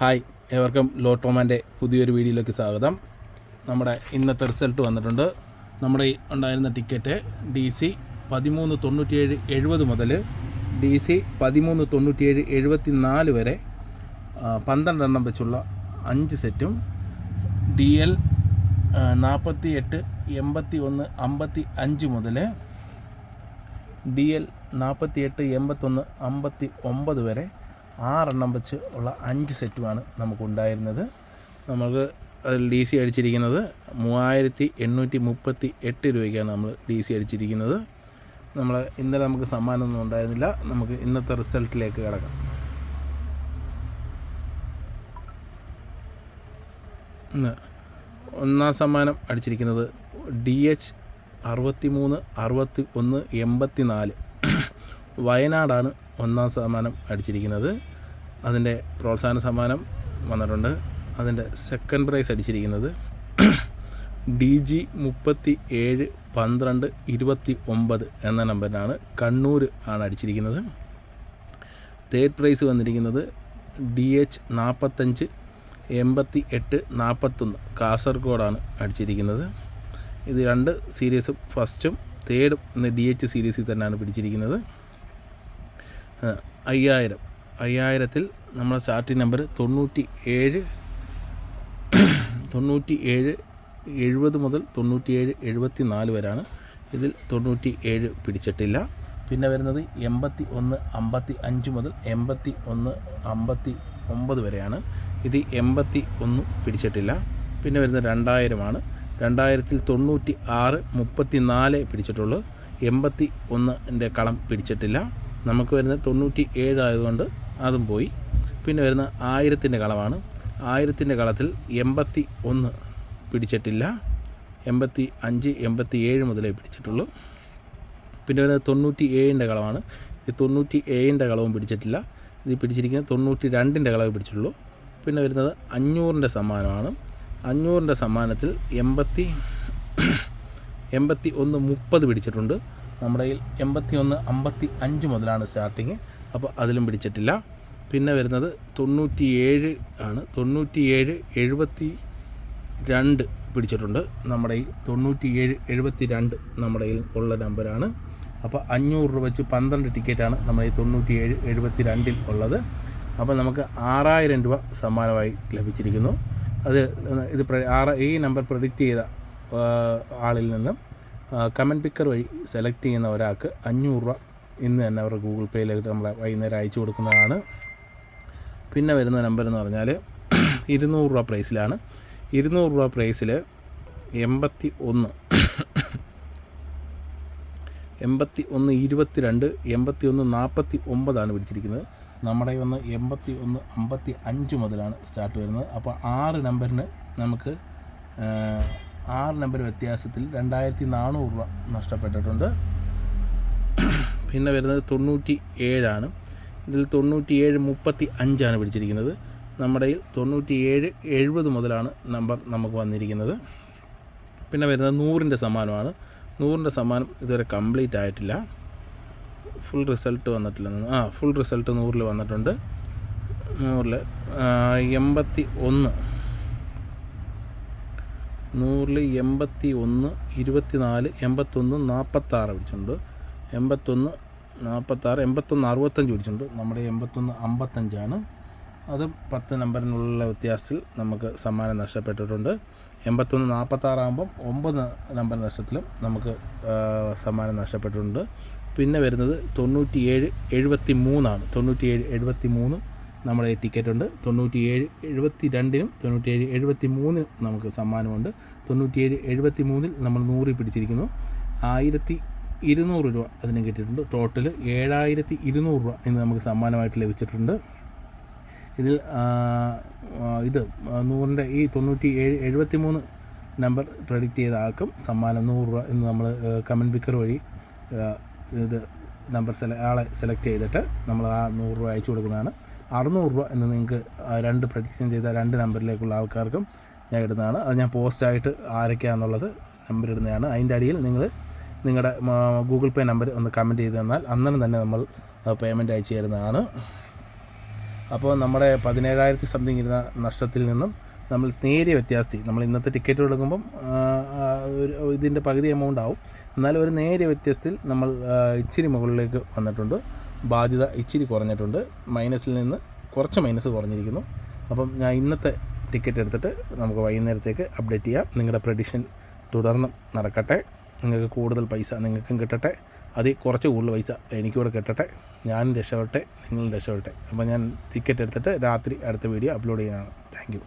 Hi ഏവർക്കും ലോട്ടോമാന്റെ പുതിയൊരു വീഡിയോയിലേക്ക് സ്വാഗതം. നമ്മുടെ ഇന്നത്തെ റിസൾട്ട് വന്നിട്ടുണ്ട്. നമ്മുടെ ഉണ്ടായിരുന്ന ടിക്കറ്റ് ഡി സി പതിമൂന്ന് തൊണ്ണൂറ്റിയേഴ് എഴുപത് മുതൽ ഡി സി പതിമൂന്ന് തൊണ്ണൂറ്റിയേഴ് എഴുപത്തി നാല് വരെ പന്ത്രണ്ടെണ്ണം വെച്ചുള്ള അഞ്ച് സെറ്റും ഡി എൽ നാൽപ്പത്തി എട്ട് എൺപത്തി ഒന്ന് അമ്പത്തി അഞ്ച് മുതൽ ഡി എൽ നാൽപ്പത്തി എട്ട് എൺപത്തൊന്ന് അമ്പത്തി ഒമ്പത് വരെ ആറെണ്ണം വെച്ച് ഉള്ള അഞ്ച് സെറ്റുമാണ് നമുക്കുണ്ടായിരുന്നത്. നമുക്ക് ഡി സി അടിച്ചിരിക്കുന്നത് മൂവായിരത്തി എണ്ണൂറ്റി മുപ്പത്തി എട്ട് രൂപയ്ക്കാണ് നമ്മൾ ഡി സി അടിച്ചിരിക്കുന്നത്. നമ്മൾ ഇന്നലെ നമുക്ക് സമ്മാനമൊന്നും ഉണ്ടായിരുന്നില്ല. നമുക്ക് ഇന്നത്തെ റിസൾട്ടിലേക്ക് കിടക്കാം. ഇന്ന് ഒന്നാം സമ്മാനം അടിച്ചിരിക്കുന്നത് ഡി എച്ച് അറുപത്തി മൂന്ന് അറുപത്തി ഒന്ന് എൺപത്തി നാല് വയനാടാണ് ഒന്നാം സമ്മാനം അടിച്ചിരിക്കുന്നത്. അതിന്റെ പ്രോത്സാഹന സമ്മാനം വന്നിട്ടുണ്ട്. അതിന്റെ സെക്കൻഡ് പ്രൈസ് അടിച്ചിരിക്കുന്നത് ഡി ജി മുപ്പത്തി ഏഴ് പന്ത്രണ്ട് ഇരുപത്തി ഒമ്പത് എന്ന നമ്പറിനാണ് കണ്ണൂർ ആണ് അടിച്ചിരിക്കുന്നത്. തേർഡ് പ്രൈസ് വന്നിരിക്കുന്നത് ഡി എച്ച് നാൽപ്പത്തഞ്ച് എൺപത്തി എട്ട് നാൽപ്പത്തൊന്ന് കാസർഗോഡാണ് അടിച്ചിരിക്കുന്നത്. ഇത് രണ്ട് സീരീസും ഫസ്റ്റും തേർഡും ഡി എച്ച് സീരീസിൽ തന്നെയാണ് പിടിച്ചിരിക്കുന്നത്. അയ്യായിരം. അയ്യായിരത്തിൽ നമ്മുടെ സ്റ്റാർട്ടിംഗ് നമ്പർ തൊണ്ണൂറ്റി ഏഴ് തൊണ്ണൂറ്റി ഏഴ് എഴുപത് മുതൽ തൊണ്ണൂറ്റി ഏഴ് എഴുപത്തി നാല് വരെയാണ്. ഇതിൽ തൊണ്ണൂറ്റി ഏഴ് പിടിച്ചിട്ടില്ല. പിന്നെ വരുന്നത് എൺപത്തി ഒന്ന് അമ്പത്തി അഞ്ച് മുതൽ എൺപത്തി ഒന്ന് അമ്പത്തി ഒമ്പത് വരെയാണ്. ഇത് എൺപത്തി ഒന്നും പിടിച്ചിട്ടില്ല. പിന്നെ വരുന്നത് രണ്ടായിരമാണ്. രണ്ടായിരത്തിൽ തൊണ്ണൂറ്റി ആറ് മുപ്പത്തി നാല് പിടിച്ചിട്ടുള്ളൂ. എൺപത്തി ഒന്നിന്റെ കളം പിടിച്ചിട്ടില്ല. നമുക്ക് വരുന്നത് തൊണ്ണൂറ്റി ഏഴ് ആയതുകൊണ്ട് അതും പോയി. പിന്നെ വരുന്ന ആയിരത്തിന്റെ കളമാണ് ആയിരത്തിന്റെ കളത്തിൽ എൺപത്തി ഒന്ന് പിടിച്ചിട്ടില്ല. എൺപത്തി അഞ്ച് എൺപത്തി ഏഴ് മുതലേ പിടിച്ചിട്ടുള്ളൂ. പിന്നെ വരുന്നത് തൊണ്ണൂറ്റി ഏഴിന്റെ കളമാണ് ഈ തൊണ്ണൂറ്റി ഏഴിന്റെ കളവും പിടിച്ചിട്ടില്ല. ഇത് പിടിച്ചിരിക്കുന്നത് തൊണ്ണൂറ്റി രണ്ടിന്റെ കളവ് പിടിച്ചിട്ടുള്ളൂ. പിന്നെ വരുന്നത് അഞ്ഞൂറിന്റെ സമ്മാനമാണ്. അഞ്ഞൂറിന്റെ സമ്മാനത്തിൽ എൺപത്തി എൺപത്തി ഒന്ന് മുപ്പത് പിടിച്ചിട്ടുണ്ട്. നമ്മുടെ കയ്യിൽ എൺപത്തി ഒന്ന് അമ്പത്തി അഞ്ച് മുതലാണ് സ്റ്റാർട്ടിങ്. അപ്പോൾ അതിലും പിടിച്ചിട്ടില്ല. പിന്നെ വരുന്നത് തൊണ്ണൂറ്റി ഏഴ് ആണ്. തൊണ്ണൂറ്റി ഏഴ് എഴുപത്തി രണ്ട് പിടിച്ചിട്ടുണ്ട് നമ്മുടെ ഈ തൊണ്ണൂറ്റി ഏഴ് എഴുപത്തി രണ്ട് നമ്മുടെ കയ്യിൽ ഉള്ള നമ്പറാണ് അപ്പോൾ അഞ്ഞൂറ് രൂപ വെച്ച് പന്ത്രണ്ട് ടിക്കറ്റാണ് നമ്മുടെ ഈ തൊണ്ണൂറ്റി ഏഴ് എഴുപത്തി രണ്ടിൽ ഉള്ളത്. അപ്പോൾ നമുക്ക് ആറായിരം രൂപ സമ്മാനമായി ലഭിച്ചിരിക്കുന്നു. അത് ഇത് ആറ് ഈ നമ്പർ പ്രഡിക്റ്റ് ചെയ്ത ആളിൽ നിന്നും കമന്റ് പിക്കർ വഴി സെലക്ട് ചെയ്യുന്ന ഒരാൾക്ക് അഞ്ഞൂറ് രൂപ ഇന്ന് തന്നെ അവരുടെ ഗൂഗിൾ പേയിലേക്ക് നമ്മൾ വൈകുന്നേരം അയച്ചു കൊടുക്കുന്നതാണ്. പിന്നെ വരുന്ന നമ്പർ എന്ന് പറഞ്ഞാൽ ഇരുന്നൂറ് രൂപ പ്രൈസിലാണ് ഇരുന്നൂറ് രൂപ പ്രൈസിൽ എൺപത്തി ഒന്ന് എൺപത്തി ഒന്ന് ഇരുപത്തി രണ്ട് എൺപത്തി ഒന്ന് നാൽപ്പത്തി ഒമ്പതാണ് പിടിച്ചിരിക്കുന്നത്. നമ്മുടെ ഒന്ന് എൺപത്തി ഒന്ന് അമ്പത്തി അഞ്ച് മുതലാണ് സ്റ്റാർട്ട് വരുന്നത്. അപ്പോൾ ആറ് നമ്പറിന് നമുക്ക് ആറ് നമ്പർ വ്യത്യാസത്തിൽ രണ്ടായിരത്തി നാനൂറ് രൂപ നഷ്ടപ്പെട്ടിട്ടുണ്ട്. പിന്നെ വരുന്നത് തൊണ്ണൂറ്റി ഏഴാണ് ഇതിൽ തൊണ്ണൂറ്റി ഏഴ് മുപ്പത്തി അഞ്ചാണ് പിടിച്ചിരിക്കുന്നത്. നമ്മുടെ തൊണ്ണൂറ്റി ഏഴ് എഴുപത് മുതലാണ് നമ്പർ നമുക്ക് വന്നിരിക്കുന്നത്. പിന്നെ വരുന്നത് നൂറിന്റെ സമ്മാനമാണ്. നൂറിന്റെ സമ്മാനം ഇതുവരെ കംപ്ലീറ്റ് ആയിട്ടില്ല. ഫുൾ റിസൾട്ട് വന്നിട്ടില്ല. ആ ഫുൾ റിസൾട്ട് നൂറിൽ വന്നിട്ടുണ്ട്. നൂറിൽ എൺപത്തി ഒന്ന് നൂറിൽ എൺപത്തി ഒന്ന് ഇരുപത്തി നാല് എൺപത്തൊന്ന് നാൽപ്പത്താറ് പിടിച്ചിട്ടുണ്ട്. എൺപത്തൊന്ന് നാൽപ്പത്താറ് എൺപത്തൊന്ന് അറുപത്തഞ്ച് പിടിച്ചിട്ടുണ്ട്. നമ്മുടെ എൺപത്തൊന്ന് അമ്പത്തഞ്ചാണ്. അത് പത്ത് നമ്പറിനുള്ള വ്യത്യാസത്തിൽ നമുക്ക് സമ്മാനം നഷ്ടപ്പെട്ടിട്ടുണ്ട്. എൺപത്തൊന്ന് നാൽപ്പത്താറാകുമ്പം ഒമ്പത് നമ്പർ നഷ്ടത്തിലും നമുക്ക് സമ്മാനം നഷ്ടപ്പെട്ടിട്ടുണ്ട്. പിന്നെ വരുന്നത് തൊണ്ണൂറ്റി ഏഴ് എഴുപത്തി മൂന്നാണ് തൊണ്ണൂറ്റി ഏഴ് എഴുപത്തി മൂന്ന് നമ്മുടെ ടിക്കറ്റ് ഉണ്ട് തൊണ്ണൂറ്റി ഏഴ് എഴുപത്തി രണ്ടിനും തൊണ്ണൂറ്റി ഏഴ് എഴുപത്തി മൂന്നിനും നമുക്ക് സമ്മാനമുണ്ട്. തൊണ്ണൂറ്റി ഏഴ് എഴുപത്തി മൂന്നിൽ നമ്മൾ നൂറിൽ പിടിച്ചിരിക്കുന്നു. ആയിരത്തി ഇരുന്നൂറ് രൂപ അതിന് കിട്ടിയിട്ടുണ്ട്. ടോട്ടൽ ഏഴായിരത്തി ഇരുന്നൂറ് രൂപ ഇന്ന് നമുക്ക് സമ്മാനമായിട്ട് ലഭിച്ചിട്ടുണ്ട്. ഇതിൽ ഇത് നൂറിന്റെ ഈ തൊണ്ണൂറ്റി ഏഴ് എഴുപത്തി മൂന്ന് നമ്പർ പ്രഡിക്റ്റ് ചെയ്ത ആൾക്കും സമ്മാനം നൂറ് രൂപ എന്ന് നമ്മൾ കമന്റ് പിക്കർ വഴി ഇത് നമ്പർ സെല ആളെ സെലക്ട് ചെയ്തിട്ട് നമ്മൾ ആ നൂറ് രൂപ അയച്ചു കൊടുക്കുന്നതാണ്. അറുന്നൂറ് രൂപ എന്ന് നിങ്ങൾക്ക് രണ്ട് പ്രഡിക്ഷൻ ചെയ്ത രണ്ട് നമ്പറിലേക്കുള്ള ആൾക്കാർക്കും ഞാൻ ഇടുന്നതാണ്. അത് ഞാൻ പോസ്റ്റായിട്ട് ആരൊക്കെയാണെന്നുള്ളത് നമ്പർ ഇടുന്നതാണ്. അതിന്റെ അടിയിൽ നിങ്ങൾ നിങ്ങളുടെ ഗൂഗിൾ പേ നമ്പർ ഒന്ന് കമന്റ് ചെയ്ത് തന്നാൽ അന്നേരം തന്നെ നമ്മൾ പേയ്മെന്റ് അയച്ചു തരുന്നതാണ്. അപ്പോൾ നമ്മുടെ പതിനേഴായിരത്തി സംതിങ് ഇരുന്ന നഷ്ടത്തിൽ നിന്നും നമ്മൾ നേരിയ വ്യത്യാസത്തിൽ നമ്മൾ ഇന്നത്തെ ടിക്കറ്റ് എടുക്കുമ്പം ഇതിന്റെ പകുതി എമൗണ്ട് ആവും. എന്നാലും ഒരു നേരിയ വ്യത്യാസത്തിൽ നമ്മൾ ഇച്ചിരി മുകളിലേക്ക് വന്നിട്ടുണ്ട്. ബാധ്യത ഇച്ചിരി കുറഞ്ഞിട്ടുണ്ട്. മൈനസിൽ നിന്ന് കുറച്ച് മൈനസ് കുറഞ്ഞിരിക്കുന്നു. അപ്പം ഞാൻ ഇന്നത്തെ ടിക്കറ്റ് എടുത്തിട്ട് നമുക്ക് വൈകുന്നേരത്തേക്ക് അപ്ഡേറ്റ് ചെയ്യാം. നിങ്ങളുടെ പ്രഡിഷൻ തുടർന്നും നടക്കട്ടെ. നിങ്ങൾക്ക് കൂടുതൽ പൈസ നിങ്ങൾക്കും കിട്ടട്ടെ. അതിൽ കുറച്ച് കൂടുതൽ പൈസ എനിക്കൂടെ കിട്ടട്ടെ. ഞാനും രക്ഷപ്പെട്ടെ നിങ്ങളും രക്ഷപ്പെട്ടെ അപ്പോൾ ഞാൻ ടിക്കറ്റ് എടുത്തിട്ട് രാത്രി അടുത്ത വീഡിയോ അപ്ലോഡ് ചെയ്യാനാണ്. താങ്ക്